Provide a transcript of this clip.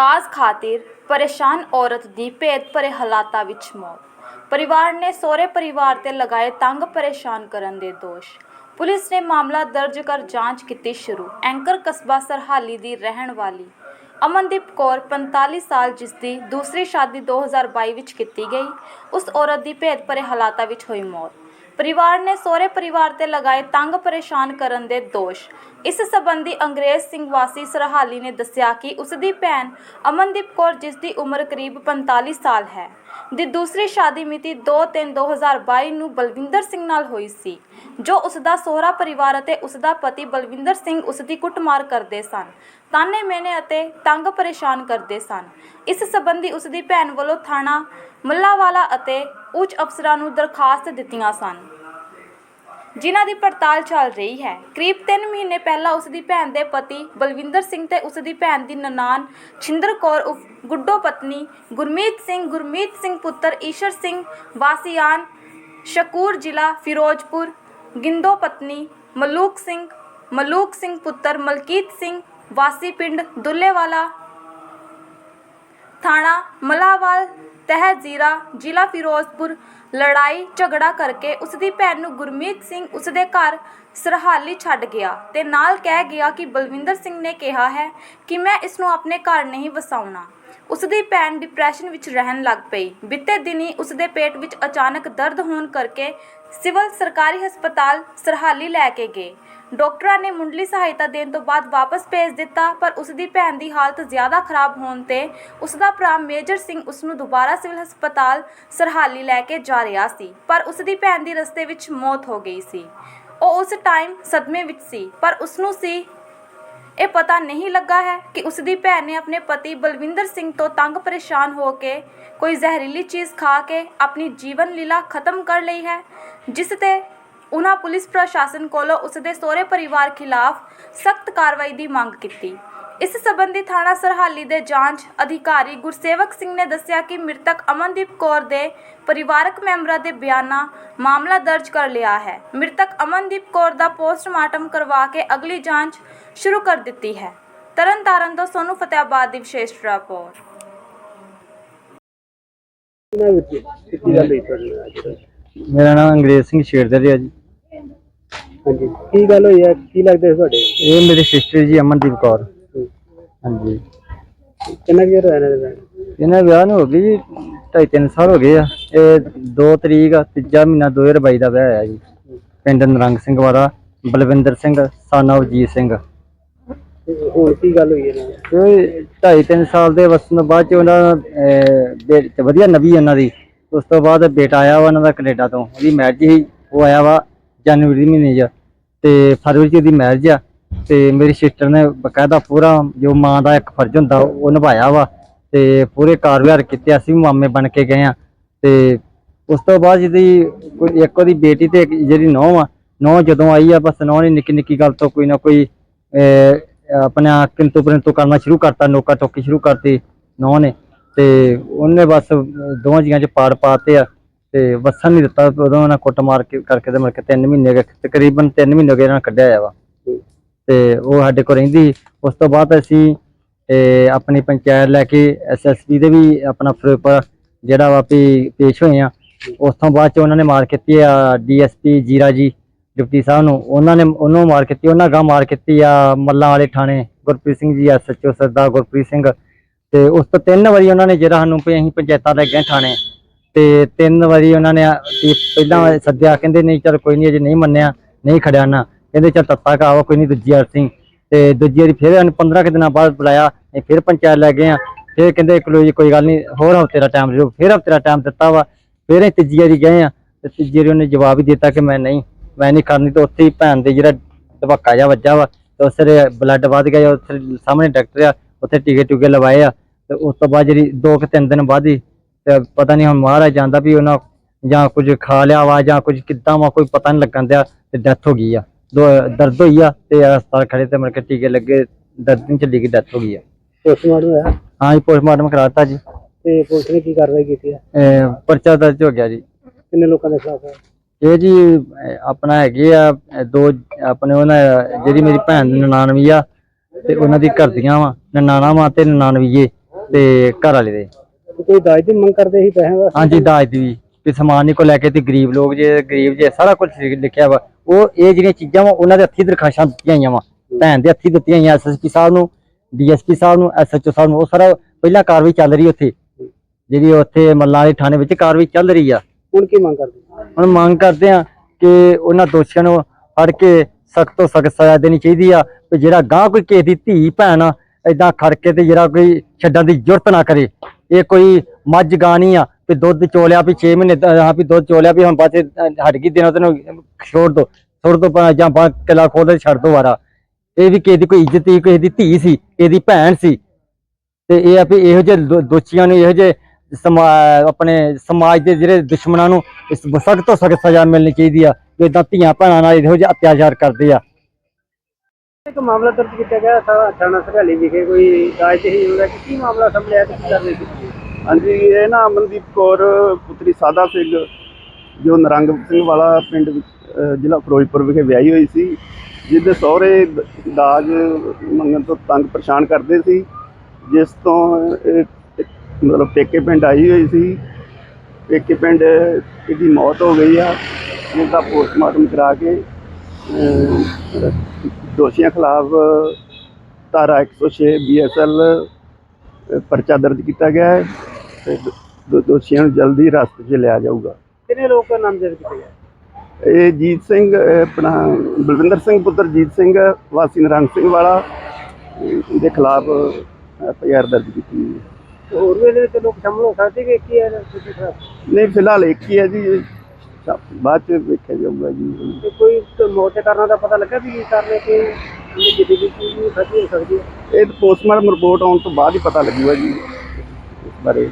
ਦਾਜ ਖਾਤਰ ਪਰੇਸ਼ਾਨ ਔਰਤ ਦੀ ਭੇਦ ਭਰੇ ਹਾਲਾਤਾਂ ਵਿੱਚ ਮੌਤ ਪਰਿਵਾਰ ਨੇ ਸਹੁਰੇ ਪਰਿਵਾਰ ਤੇ ਲਗਾਏ ਤੰਗ ਪਰੇਸ਼ਾਨ ਕਰਨ ਦੇ ਦੋਸ਼ ਪੁਲਿਸ ਨੇ ਮਾਮਲਾ ਦਰਜ ਕਰ ਜਾਂਚ ਕੀਤੀ ਸ਼ੁਰੂ ਐਂਕਰ ਕਸਬਾ ਸਰਹਾਲੀ ਦੀ ਰਹਿਣ ਵਾਲੀ ਅਮਨਦੀਪ ਕੌਰ 45 ਸਾਲ ਜਿਸ ਦੀ ਦੂਸਰੀ ਸ਼ਾਦੀ 2022 ਵਿੱਚ ਕੀਤੀ ਗਈ ਉਸ ਔਰਤ ਦੀ ਭੇਦ ਭਰੇ ਹਾਲਾਤਾਂ ਵਿੱਚ ਹੋਈ ਮੌਤ ਪਰਿਵਾਰ ਨੇ ਸਹੁਰੇ ਪਰਿਵਾਰ ਤੇ ਲਗਾਏ ਤੰਗ ਪਰੇਸ਼ਾਨ ਕਰਨ ਦੇ ਦੋਸ਼ ਇਸ ਸਬੰਧੀ ਅੰਗਰੇਜ਼ ਸਿੰਘ ਵਾਸੀ ਸਰਹਾਲੀ ਨੇ ਦੱਸਿਆ ਕਿ ਉਸ ਦੀ ਭੈਣ ਅਮਨਦੀਪ ਕੌਰ, ਜਿਸ ਦੀ ਉਮਰ ਕਰੀਬ 45 ਸਾਲ ਹੈ, ਦੀ ਦੂਸਰੀ ਸ਼ਾਦੀ ਮਿਤੀ 2/3/2022 ਨੂੰ ਬਲਵਿੰਦਰ ਸਿੰਘ ਨਾਲ ਹੋਈ ਸੀ, ਜੋ ਉਸ ਦਾ ਸਹੁਰਾ ਪਰਿਵਾਰ ਅਤੇ ਉਸ ਦਾ ਪਤੀ ਬਲਵਿੰਦਰ ਸਿੰਘ ਉਸ ਦੀ ਕੁੱਟਮਾਰ ਕਰਦੇ ਸਨ, ਤਾਨੇ ਮੇਨੇ ਅਤੇ ਤੰਗ ਪਰੇਸ਼ਾਨ ਕਰਦੇ ਸਨ। ਇਸ ਸੰਬੰਧੀ ਉਸ ਦੀ ਭੈਣ ਵੱਲੋਂ ਥਾਣਾ ਮੱਲਾਵਾਲਾ ਅਤੇ ਉੱਚ ਅਫਸਰਾਂ ਨੂੰ ਦਰਖਾਸਤ ਦਿੱਤੀਆਂ ਸਨ। ਜਿਨ੍ਹਾਂ ਦੀ ਪੜਤਾਲ ਚੱਲ ਰਹੀ ਹੈ। ਕਰੀਬ 3 ਮਹੀਨੇ ਪਹਿਲਾਂ ਉਸ ਦੀ ਭੈਣ ਦੇ ਪਤੀ ਬਲਵਿੰਦਰ ਸਿੰਘ ਤੇ ਉਸ ਦੀ ਭੈਣ ਦੀ ਨਨਾਣ ਛਿੰਦਰ ਕੌਰ ਉਫ ਗੁੱਡੋ ਪਤਨੀ ਗੁਰਮੀਤ ਸਿੰਘ ਗੁਰਮੀਤ ਸਿੰਘ ਪੁੱਤਰ ਈਸ਼ਰ ਸਿੰਘ, ਵਾਸੀਆਨ ਸ਼ਕੂਰ ਜ਼ਿਲ੍ਹਾ ਫਿਰੋਜ਼ਪੁਰ, ਗਿੰਦੋ ਪਤਨੀ ਮਲੂਕ ਸਿੰਘ ਮਲੂਕ ਸਿੰਘ ਪੁੱਤਰ ਮਲਕੀਤ ਸਿੰਘ, ਵਾਸੀ ਪਿੰਡ ਦੁੱਲੇਵਾਲਾ ਥਾਣਾ ਮਲਾਵਾਲ ਤਹਿ ਜ਼ਿਲ੍ਹਾ ਫਿਰੋਜ਼ਪੁਰ, ਲੜਾਈ ਝਗੜਾ ਕਰਕੇ ਉਸ ਦੀ ਭੈਣ ਨੂੰ ਗੁਰਮੀਤ ਸਿੰਘ ਉਸ ਦੇ ਘਰ ਸਰਹਾਲੀ ਛੱਡ ਗਿਆ ਤੇ ਨਾਲ ਕਹਿ ਗਿਆ ਕਿ ਬਲਵਿੰਦਰ ਸਿੰਘ ਨੇ ਕਿਹਾ ਹੈ ਕਿ ਮੈਂ ਇਸ ਨੂੰ ਆਪਣੇ ਘਰ ਨਹੀਂ ਵਸਾਉਣਾ। ਉਸ ਦੀ ਭੈਣ ਡਿਪਰੈਸ਼ਨ ਵਿੱਚ ਰਹਿਣ ਲੱਗ ਪਈ। ਬੀਤੇ ਦਿਨੀ ਉਸ ਦੇ ਪੇਟ ਵਿੱਚ ਅਚਾਨਕ ਦਰਦ ਹੋਣ ਕਰਕੇ ਸਿਵਲ ਸਰਕਾਰੀ ਹਸਪਤਾਲ ਸਰਹਾਲੀ ਲੈ ਕੇ ਗਏ। ਡਾਕਟਰਾਂ ਨੇ ਮੁੱਢਲੀ ਸਹਾਇਤਾ ਦੇਣ ਤੋਂ ਬਾਅਦ ਵਾਪਸ ਭੇਜ ਦਿੱਤਾ, ਪਰ ਉਸ ਦੀ ਭੈਣ ਦੀ ਹਾਲਤ ਜ਼ਿਆਦਾ ਖਰਾਬ ਹੋਣ ਤੇ ਉਸ ਦਾ ਭਰਾ ਮੇਜਰ ਸਿੰਘ ਉਸ ਨੂੰ ਦੁਬਾਰਾ ਸਿਵਲ ਹਸਪਤਾਲ ਸਰਹਾਲੀ ਲੈ ਕੇ ਜਾ ਰਿਹਾ ਸੀ, ਪਰ ਉਸ ਦੀ ਭੈਣ ਦੀ ਰਸਤੇ ਵਿੱਚ ਮੌਤ ਹੋ ਗਈ ਸੀ। ਉਹ ਉਸ ਟਾਈਮ ਸਦਮੇ ਵਿੱਚ ਸੀ, ਪਰ ਉਸ ਨੂੰ ਸੀ, ਇਹ ਪਤਾ ਨਹੀਂ ਲੱਗਾ ਹੈ ਕਿ ਉਸ ਦੀ ਭੈਣ ਨੇ ਆਪਣੇ ਪਤੀ ਬਲਵਿੰਦਰ ਸਿੰਘ ਤੋਂ ਤੰਗ ਪਰੇਸ਼ਾਨ ਹੋ ਕੇ ਕੋਈ ਜ਼ਹਿਰੀਲੀ ਚੀਜ਼ ਖਾ ਕੇ ਆਪਣੀ ਜੀਵਨ ਲੀਲਾ ਖਤਮ ਕਰ ਲਈ ਹੈ, ਜਿਸ ਤੇ ਉਹਨਾਂ ਪੁਲਿਸ ਪ੍ਰਸ਼ਾਸਨ ਕੋਲੋਂ ਉਸ ਦੇ ਸਹੁਰੇ ਪਰਿਵਾਰ ਖਿਲਾਫ ਸਖਤ ਕਾਰਵਾਈ ਦੀ ਮੰਗ ਕੀਤੀ। ਇਸ ਸੰਬੰਧੀ ਥਾਣਾ ਸਰਹਾਲੀ ਦੇ ਜਾਂਚ ਅਧਿਕਾਰੀ ਗੁਰਸੇਵਕ ਸਿੰਘ ਨੇ ਦੱਸਿਆ ਕਿ ਮ੍ਰਿਤਕ ਅਮਨਦੀਪ ਕੌਰ ਦੇ ਪਰਿਵਾਰਕ ਮੈਂਬਰਾਂ ਦੇ ਬਿਆਨਾਂ ਮਾਮਲਾ ਦਰਜ ਕਰ ਲਿਆ ਹੈ। ਮ੍ਰਿਤਕ ਅਮਨਦੀਪ ਕੌਰ ਦਾ ਪੋਸਟਮਾਰਟਮ ਕਰਵਾ ਕੇ ਅਗਲੀ ਜਾਂਚ ਸ਼ੁਰੂ ਕਰ ਦਿੱਤੀ ਹੈ। ਤਰਨਤਾਰਨ ਤੋਂ ਸੋਨੂ ਫਤਿਆਬਾਦ ਦੀ ਵਿਸ਼ੇਸ਼ ਰਿਪੋਰਟ? ਮੇਰਾ ਨਾਮ ਅੰਗਰੇਜ਼ ਸਿੰਘ ਸ਼ੇਰਦਰ ਹੈ ਜੀ। ਹਾਂਜੀ। ਕੀ ਗੱਲ ਹੋਈ ਹੈ? ਕੀ ਲੱਗਦਾ ਤੁਹਾਡੇ? ਇਹ ਮੇਰੀ ਸਿਸਟਰ ਜੀ ਅਮਨਦੀਪ ਕੌਰ। ਹਾਂਜੀ। ਕਿੰਨਾ ਕੁ ਚਿਰ ਹੋਇਆ ਇਹਨਾਂ ਦੇ ਵਿਆਹ ਨੂੰ? ਇਹਨਾਂ ਵਿਆਹ ਨੂੰ ਹੋ ਗਈ ਜੀ ਢਾਈ ਤਿੰਨ ਸਾਲ ਹੋ ਗਏ ਆ। ਇਹ 2 ਤਰੀਕ ਆ, ਤੀਜਾ ਮਹੀਨਾ 2022 ਦਾ ਵਿਆਹ ਹੋਇਆ ਜੀ। ਪਿੰਡ ਨਰੰਗ ਸਿੰਘ ਵਾਲਾ ਬਲਵਿੰਦਰ ਸਿੰਘ ਸਾਨਾ ਅਵਜੀਤ ਸਿੰਘ। ਤੇ ਹੁਣ ਕੀ ਗੱਲ ਹੋਈ ਇਹਨਾਂ ਨਾਲ ਇਹ ਢਾਈ ਤਿੰਨ ਸਾਲ ਦੇ ਵਸਣ ਤੋਂ ਬਾਅਦ ਚ ਉਹਨਾਂ ਦਾ, ਅਹ, ਬੇ- ਤੇ ਵਧੀਆ ਨਵੀ ਉਹਨਾਂ ਦੀ। ਉਸ ਤੋਂ ਬਾਅਦ ਬੇਟਾ ਆਇਆ ਵਾ ਉਹਨਾਂ ਦਾ ਕੈਨੇਡਾ ਤੋਂ। ਉਹਦੀ ਮੈਰਿਜ ਸੀ ਉਹ ਆਇਆ ਵਾ ਜਨਵਰੀ ਮਹੀਨੇ 'ਚ ਤੇ ਫਰਵਰੀ 'ਚ ਉਹਦੀ ਮੈਰਿਜ ਆ। ਤੇ ਮੇਰੀ ਸਿਸਟਰ ਨੇ ਬਕਾਇਦਾ ਪੂਰਾ ਜੋ ਮਾਂ ਦਾ ਇੱਕ ਫਰਜ਼ ਹੁੰਦਾ ਉਹ ਨਿਭਾਇਆ ਵਾ। ਤੇ ਪੂਰੇ ਕਾਰਵਾਰ ਕੀਤੇ ਅਸੀਂ ਵੀ ਮਾਮੇ ਬਣ ਕੇ ਗਏ ਆ। ਤੇ ਉਸ ਤੋਂ ਬਾਅਦ ਜਿਹਦੀ ਕੋਈ ਇੱਕ ਉਹਦੀ ਬੇਟੀ ਤੇ ਜਿਹੜੀ ਨੌਂ ਆ ਨੌ ਜਦੋਂ ਆਈ ਆ ਬਸ ਨੌਂ ਨੇ ਨਿੱਕੀ ਨਿੱਕੀ ਗੱਲ ਤੋਂ ਕੋਈ ਨਾ ਕੋਈ ਅਹ, ਆਪਣਾ ਕਿੰਤੂ ਪਰੰਤੂ ਕਰਨਾ ਸ਼ੁਰੂ ਕਰਤਾ ਨੋਕਾ ਟੋਕੀ ਸ਼ੁਰੂ ਕਰਤੀ ਨੌ ਨੇ। ਤੇ ਉਹਨੇ ਬਸ ਦੋਵਾਂ ਜੀਆਂ 'ਚ ਪਾੜ ਪਾਤੇ ਆ। ਤੇ ਵਸਣ ਨਹੀਂ ਦਿੱਤਾ ਉਦੋਂ ਉਹਨਾਂ ਕੁੱਟ ਮਾਰ ਕੇ ਕਰਕੇ ਤੇ ਮਰ ਕੇ 3 ਮਹੀਨੇ ਹੋ ਗਏ, ਤਕਰੀਬਨ 3 ਮਹੀਨੇ ਹੋ ਗਏ ਇਹਨਾਂ ਨੂੰ ਕੱਢਿਆ ਆ ਵਾ। ਤੇ ਉਹ ਸਾਡੇ ਕੋਲ ਰਹਿੰਦੀ ਸੀ। ਉਸ ਤੋਂ ਬਾਅਦ ਅਸੀਂ ਆਪਣੀ ਪੰਚਾਇਤ ਲੈ ਕੇ ਐਸਐਸਪੀ ਦੇ ਵੀ ਆਪਣਾ ਫਿਰੋਜ਼ਪੁਰ ਜਿਹੜਾ ਵਾ ਪੇਸ਼ ਹੋਏ ਆ। ਉਸ ਤੋਂ ਬਾਅਦ ਚ ਉਹਨਾਂ ਨੇ ਮਾਰ ਕੀਤੀ ਆ ਡੀਐਸਪੀ ਜੀਰਾ ਜੀ ਡਿਪਟੀ ਸਾਹਿਬ ਨੂੰ। ਉਹਨਾਂ ਨੇ ਉਹਨੂੰ ਮਾਰ ਕੀਤੀ ਉਹਨਾਂ ਗਾਂ ਮਾਰ ਕੀਤੀ ਆ ਮੱਲਾਂ ਵਾਲੇ ਥਾਣੇ ਗੁਰਪ੍ਰੀਤ ਸਿੰਘ ਜੀ ਐਸਐਚਓ ਸਰਦਾਰ ਗੁਰਪ੍ਰੀਤ ਸਿੰਘ। ਤੇ ਉਸ ਤੋਂ ਤਿੰਨ ਵਾਰੀ ਉਹਨਾਂ ਨੇ ਜਿਹੜਾ ਸਾਨੂੰ ਵੀ ਅਸੀਂ ਪੰਚਾਇਤਾਂ ਲੈ ਗਏ ਥਾਣੇ। ਤੇ ਤਿੰਨ ਵਾਰੀ ਉਹਨਾਂ ਨੇ ਵੀ ਪਹਿਲਾਂ ਸੱਦਿਆ, ਕਹਿੰਦੇ ਨਹੀਂ ਚਲ ਕੋਈ ਨਹੀਂ, ਅਜੇ ਨਹੀਂ ਮੰਨਿਆ, ਨਹੀਂ ਖੜਿਆ ਨਾ। ਕਹਿੰਦੇ ਚਲ ਤੱਤਾ ਕਾਵਾ ਕੋਈ ਨਹੀਂ ਦੂਜੀ ਵਾਰ ਸਿੰਘ ਤੇ ਦੂਜੀ ਵਾਰੀ ਫਿਰ ਇਹਨੂੰ 15 ਕੁ ਦਿਨਾਂ ਬਾਅਦ ਬੁਲਾਇਆ, ਅਸੀਂ ਫਿਰ ਪੰਚਾਇਤ ਲੈ ਗਏ ਆ। ਫਿਰ ਕਹਿੰਦੇ ਚਲੋ ਜੀ, ਕੋਈ ਗੱਲ ਨਹੀਂ, ਹੋਰ ਹਫ਼ਤੇ ਦਾ ਟਾਈਮ ਦਿਓ ਫਿਰ ਹਫ਼ਤੇ ਦਾ ਟਾਈਮ ਦਿੱਤਾ ਵਾ। ਫਿਰ ਅਸੀਂ ਤੀਜੀ ਵਾਰੀ ਗਏ ਆ, ਤੇ ਤੀਜੀ ਵਾਰੀ ਉਹਨੇ ਜਵਾਬ ਹੀ ਦਿੱਤਾ ਕਿ ਮੈਂ ਨਹੀਂ ਮੈਂ ਨਹੀਂ ਕਰਨੀ ਤੇ ਉੱਥੇ ਹੀ ਭੈਣ ਦੇ ਜਿਹੜਾ ਧਬੱਕਾ ਜਾ ਵੱਜਾ ਵਾ, ਤੇ ਉਸ ਬਲੱਡ ਵੱਧ ਗਿਆ, ਉੱਥੇ ਸਾਹਮਣੇ ਡਾਕਟਰ ਆ, ਉੱਥੇ ਟੀਕੇ ਟੂਕੇ ਲਵਾਏ ਆ, ਤੇ ਉਸ ਤੋਂ ਬਾਅਦ ਜਿਹੜੀ ਦੋ ਕਿ ਤਿੰਨ ਦਿਨ ਬਾਅਦ ਹੀ ਤੇ ਪਤਾ ਨਹੀਂ ਹੁਣ ਮਹਾਰਾਜ ਜਾਂਦਾ ਵੀ ਉਹਨਾਂ ਜਾਂ ਕੁਝ ਖਾ ਲਿਆ ਵਾ ਜਾਂ ਕੁਝ ਕਿੱਦਾਂ ਵਾ ਕੋਈ ਪਤਾ ਨਹੀਂ ਲੱਗਣ ਦਿਆ ਤੇ ਡੈਥ ਹੋ ਗਈ ਆ। ਦੋ ਦਰਦ ਹੋਈ ਆ ਤੇ ਹਸਪਤਾਲ ਖੜੇ ਤੇ ਮਰ ਕੇ ਟੀਕੇ ਲੱਗੇ ਦਰਦ ਨਹੀਂ ਚੱਲੀ ਗਈ ਡੈਥ ਹੋ ਗਈ ਆ। ਪੋਸਟਮਾਰਟਮ ਹੋਇਆ? ਹਾਂ ਜੀ ਪੋਸਟਮਾਰਟਮ ਕਰਾਤਾ ਜੀ। ਤੇ ਪੁਲਿਸ ਨੇ ਕੀ ਕਾਰਵਾਈ ਕੀਤੀ ਹੈ ਪਰਚਾ ਦਰਜ ਹੋ ਗਿਆ ਜੀ। ਕਿੰਨੇ ਲੋਕਾਂ ਦੇ ਖਿਲਾਫ ਹੈ ਇਹ ਜੀ ਅਹ ਆਪਣਾ ਹੈਗੇ ਆ ਅਹ ਦੋ ਆਪਣੇ ਉਹਨਾਂ ਜਿਹੜੀ ਮੇਰੀ ਭੈਣ ਦੀ ਨਨਾਣਵੀ ਆ ਤੇ ਉਹਨਾਂ ਦੀ ਘਰ ਦੀਆਂ ਵਾ ਨਨਾਣਾ ਵਾ ਤੇ ਨਨਾਣਵੀਏ ਤੇ ਘਰ ਵਾਲੇ ਦੇ। ਕੋਈ ਦਾਜ ਦੀ ਮੰਗ ਕਰਦੇ ਸੀ ਪੈਸਿਆਂ ਦਾ? ਹਾਂਜੀ ਦਾਜ ਦੀ ਵੀ। ਵੀ ਸਮਾਨ ਨਹੀਂ ਕੋ ਲੈ ਕੇ ਤੇ ਗਰੀਬ ਲੋਕ ਜੇ ਗਰੀਬ ਜੇ ਸਾਰਾ ਕੁਝ ਲਿਖਿਆ ਵਾ। ਉਹ ਇਹ ਜਿਹੜੀਆਂ ਚੀਜ਼ਾਂ ਵਾ ਉਹਨਾਂ ਦੇ ਹੱਥੀਂ ਦਰਖਾਸ਼ਾਂ ਦਿੱਤੀਆਂ ਹੋਈਆਂ ਵਾ। ਭੈਣ ਦੇ ਹੱਥੀਂ ਦਿੱਤੀਆਂ ਹੋਈਆਂ ਐਸਐਸਪੀ ਸਾਹਿਬ ਨੂੰ ਡੀਐਸਪੀ ਸਾਹਿਬ ਨੂੰ ਐਸਐਚਓ ਸਾਹਿਬ ਨੂੰ। ਉਹ ਸਾਰਾ ਪਹਿਲਾਂ ਕਾਰਵਾਈ ਚੱਲ ਰਹੀ ਉੱਥੇ। ਜਿਹੜੀ ਉੱਥੇ ਮੱਲਾਂ ਵਾਲੇ ਥਾਣੇ ਵਿੱਚ ਕਾਰਵਾਈ ਚੱਲ ਰਹੀ ਆ। ਹੁਣ ਕੀ ਮੰਗ ਕਰਦੇ? ਹੁਣ ਮੰਗ ਕਰਦੇ ਆ ਕਿ ਉਹਨਾਂ ਦੋਸ਼ੀਆਂ ਨੂੰ ਫੜ ਕੇ ਸਖਤ ਤੋਂ ਸਖਤ ਸਜ਼ਾ ਦੇਣੀ ਚਾਹੀਦੀ ਆ। ਤੇ ਜਿਹੜਾ ਗਾਂ ਕੋਈ ਕਿਸੇ ਦੀ ਧੀ ਭੈਣ ਏਦਾਂ ਖੜ ਕੇ ਤੇ ਜਿਹੜਾ ਕੋਈ ਛੱਡਣ ਦੀ ਜ਼ਰੂਰਤ ਨਾ ਕਰੇ। ਇਹ ਕੋਈ ਮੱਝ ਗਾਣੀ ਆ ਵੀ ਦੁੱਧ ਚੋਲਿਆ ਵੀ 6 ਮਹੀਨੇ ਤ- ਹਾਂ ਵੀ ਦੁੱਧ ਚੋਲਿਆ ਵੀ ਹੁਣ ਬਾਅਦ ਹਟ ਗਈ, ਦਿਨੋਂ ਤੈਨੂੰ ਛੋੜ ਦੋ ਛੋੜ ਦੋ ਜਾਂ ਬਾ ਕਿਲਾ ਖੋਲ ਦੇ ਛੱਡ ਦੋ ਵਾਰਾ ਇਹ ਵੀ ਕਿਸੇ ਦੀ ਕੋਈ ਇੱਜ਼ਤ ਸੀ, ਕਿਸੇ ਦੀ ਧੀ ਸੀ, ਕਿਸੇ ਦੀ ਭੈਣ ਸੀ। ਤੇ ਇਹ ਆ ਵੀ ਇਹੋ ਜਿਹੇ ਦੋ- ਦੋਸ਼ੀਆਂ ਨੂੰ ਇਹੋ ਜਿਹੇ ਸਮਾ, ਆਪਣੇ ਸਮਾਜ ਦੇ ਜਿਹੜੇ ਦੁਸ਼ਮਣਾਂ ਨੂੰ ਸਖਤ ਤੋਂ ਸਖਤ ਸਜ਼ਾ ਮਿਲਣੀ ਚਾਹੀਦੀ ਆ ਜੋ ਇਦਾਂ ਧੀਆਂ ਭੈਣਾਂ ਨਾਲ ਇਹੋ ਜਿਹੇ ਅਤਿਆਚਾਰ ਕਰਦੇ ਆ। ਇੱਕ ਮਾਮਲਾ ਦਰਜ ਕੀਤਾ ਗਿਆ ਥਾ- ਥਾਣਾ ਸਰਹਾਲੀ ਵਿਖੇ ਕੋਈ ਦਾਜ ਤੇ ਹੀ ਹੋਗਾ ਕੀ ਮਾਮਲਾ ਸਾਹਮਣੇ ਆਇਆ ਤੇ ਕੀ ਕਾਰਵਾਈ ਕੀਤੀ ਹਾਂਜੀ ਇਹ ਨਾ ਅਮਨਦੀਪ ਕੌਰ ਪੁੱਤਰੀ ਸਾਦਾ ਸਿੰਘ ਜੋ ਨਰੰਗ ਸਿੰਘ ਵਾਲਾ ਪਿੰਡ ਵਿੱਚ, ਅਹ, ਜ਼ਿਲ੍ਹਾ ਫਿਰੋਜ਼ਪੁਰ ਵਿਖੇ ਵਿਆਹੀ ਹੋਈ ਸੀ ਜਿਹਦੇ ਸਹੁਰੇ ਦ- ਦਾਜ ਮੰਗਣ ਤੋਂ ਤੰਗ ਪਰੇਸ਼ਾਨ ਕਰਦੇ ਸੀ ਜਿਸ ਤੋਂ ਇਹ ਇੱਕ ਮਤਲਬ ਪੇਕੇ ਪਿੰਡ ਆਈ ਹੋਈ ਸੀ। ਪੇਕੇ ਪਿੰਡ ਇਹਦੀ ਮੌਤ ਹੋ ਗਈ ਆ ਜਿਸ ਦਾ ਪੋਸਟਮਾਰਟਮ ਕਰਾ ਕੇ ਦੋਸ਼ੀਆਂ ਖਿਲਾਫ ਧਾਰਾ 106 ਬੀਐਸਐਲ ਪਰਚਾ ਦਰਜ ਕੀਤਾ ਗਿਆ ਹੈ ਤੇ ਦੋਸ਼ੀਆਂ ਨੂੰ ਜਲਦੀ ਰਸਤੇ 'ਚ ਲਿਆ ਜਾਊਗਾ। ਕਿੰਨੇ ਲੋਕ ਨਾਮਜ਼ਦ ਕੀਤੇ ਗਏ? ਇਹ ਜੀਤ ਸਿੰਘ ਆਪਣਾ ਬਲਵਿੰਦਰ ਸਿੰਘ ਪੁੱਤਰ ਜੀਤ ਸਿੰਘ ਵਾਸੀ ਨਰੰਗ ਸਿੰਘ ਵਾਲਾ ਦੇ ਖਿਲਾਫ ਐਫ ਆਈ ਆਰ ਦਰਜ ਕੀਤੀ ਹੈ। ਹੋਰ ਵੀ ਇਹਦੇ ਵਿੱਚ ਲੋਕ ਸ਼ਾਮਲ ਹੋ ਸਕਦੇ ਕਿ ਕੀ ਹੈ ਨਹੀਂ ਫਿਲਹਾਲ ਇੱਕ ਹੀ ਹੈ ਜੀ। ਇਹ ਬਾਅਦ ਚ ਵੇਖਿਆ ਜਾਊਗਾ ਜੀ। ਤੇ ਕੋਈ ਦੇ ਕਾਰਨਾਂ ਦਾ ਪਤਾ ਲੱਗਾ ਵੀ ਕੀ ਕਾਰਨ ਹੈ ਕਿ ਇਹ ਜਿੱਦੀ ਵੀ ਖਤਮ ਹੋ ਸਕਦੀ ਹੈ? ਇਹ ਪੋਸਟਮਾਰਟਮ ਰਿਪੋਰਟ ਆਉਣ ਤੋਂ ਬਾਅਦ ਹੀ ਪਤਾ ਲੱਗੂਗਾ ਜੀ ਇਸ ਬਾਰੇ।